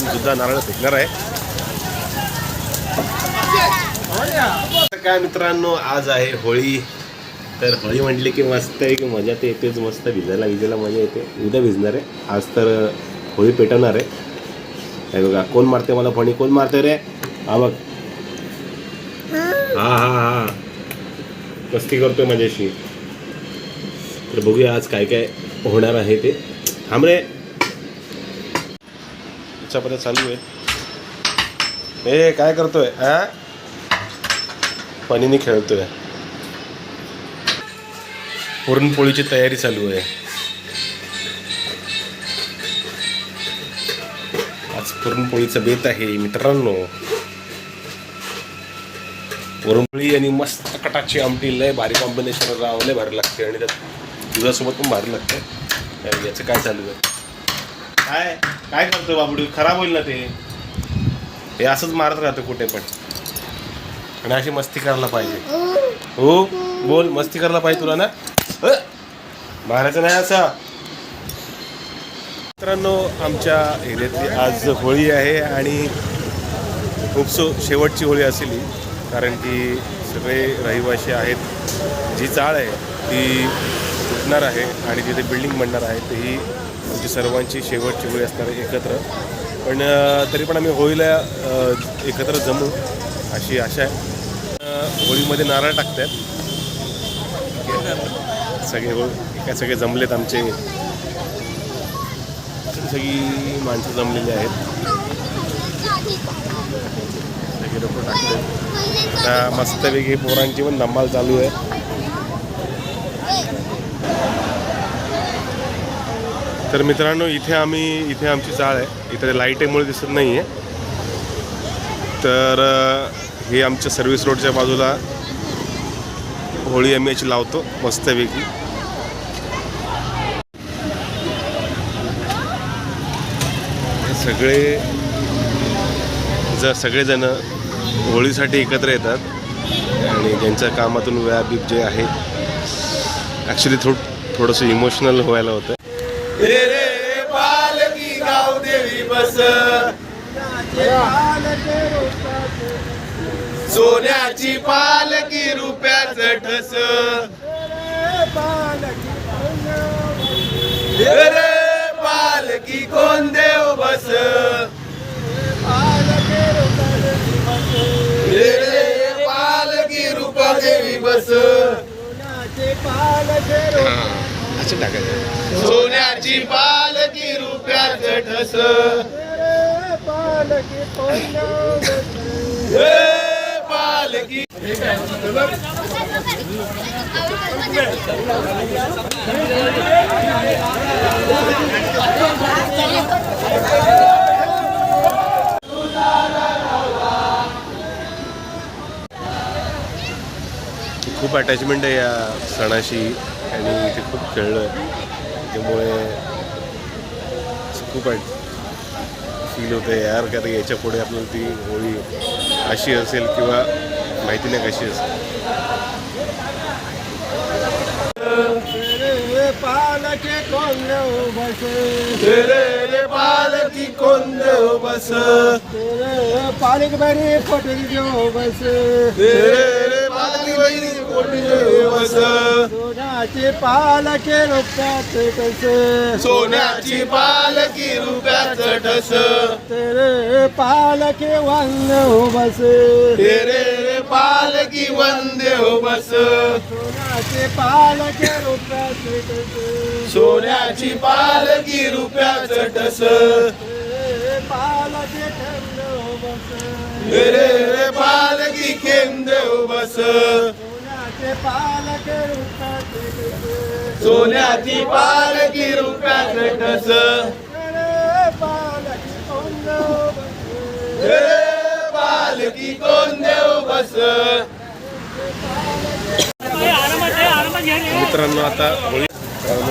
पण सुद्धा नारळ फेकणार आहे. तर काय मित्रांनो आज आहे होळी. तर होळी म्हटली की मस्त आहे की मजा तर येतेच मस्त भिजायला भिजायला मजा येते. उद्या भिजणार आहे. आज तर होळी पेटवणार आहे. हे बघा कोण मारते मला फणी कोण मारते रे? हा बघ. हा हा हा. मस्ती करतोय माझ्याशी. तर बघूया आज काय काय होणार आहे ते. थांब रे. चपात्या चालू आहे. ए काय करतोय? हा? पाणीने खेळतोय. पुरणपोळीची तयारी चालू आहे. आज पुरणपोळीचं बेत आहे मित्रांनो. पुरणपोळी आणि मस्त कटाची आमटी लय भारी कॉम्बिनेशन राव लय भारी लागते. आणि त्यात दुधासोबत पण भारी लागते. याचं काय चालू आहे? काय? काय करतो बाबडी? खराब होईल ना ते? हे असंच मारत राहतं कुठे पण. आणि अशी मस्ती करायला पाहिजे. हो? बोल मस्ती करायला पाहिजे तुला ना? मारायचं नाही असं. मित्रांनो आमच्या एरियातली आज होळी आहे आणि खूप सो शेवटची होळी असेल. कारण की सगळे रहिवासी आहेत. जी चाळ आहे ती तुटणार आहे आणि तिथे बिल्डिंग बनणार आहे तेही ही आमची सर्वांची शेवटची वेळ असणार एकत्र. पण तरी पण आम्ही होळीला एकत्र जमू अशी आशा आहे. होळीमध्ये नारळ टाकतात. सगळे होळी काय सगळे जमलेत आमचे. सगळी माणसं जमलेली आहेत. सगळे लोक टाकतात आता मस्तपैकी पोरांची पण धमाल चालू आहे. तर मित्रांनो इथे आम्ही इथे आमची चाळ आहे. इथे लाईटेमुळे दिसत नाही आहे तर हे आमच्या सर्व्हिस रोडच्या बाजूला होळी आम्ही याची लावतो मस्तपैकी. सगळे ज सगळेजण होळीसाठी एकत्र येतात. आणि ज्यांच्या कामातून व्यापीप जे आहे ॲक्च्युली थो थोडंसं इमोशनल व्हायला होतं तेरे पालकी गाव देवी बस. सोन्याची पालकी रुपयाच ठस. पालकी कोण देव बस. असं टाकायचं. सोन्याची पालकी रुपयाचं ठस. पालकी खूप अटॅचमेंट आहे या सणाशी. आणि इथे खूप खेळलं त्यामुळे असं खूप फील होतं यार का याच्यापुढे आपल्याला ती होळी अशी असेल किंवा माहिती नाही कशी असेल. पालकी कोण बस देव बस पालक बरे पटेल घेऊ देव बस। सोनाचे पालके कस? सोन्याची पालकी रुपयाचं ठस तेरे पालके वांग बस रे रे पालकी वंदे हो बस सोनाचे पालके कस सोन्याची पालकी रुपयाचं ठस पालके थंड बस केंद्र हो बस सोनाचे पालके रोपतात कस सोन्याची पालकी कोण देव बस मित्रांनो आता होळी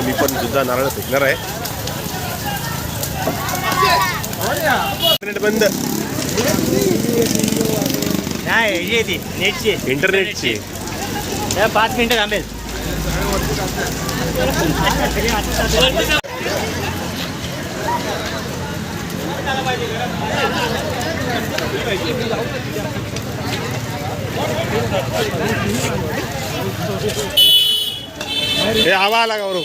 मी पण सुद्धा नारळ फेकणार आहे. बंद. नेटची. इंटरनेटची. पाच मिनिटं थांबेल. हे हवा आला गौरव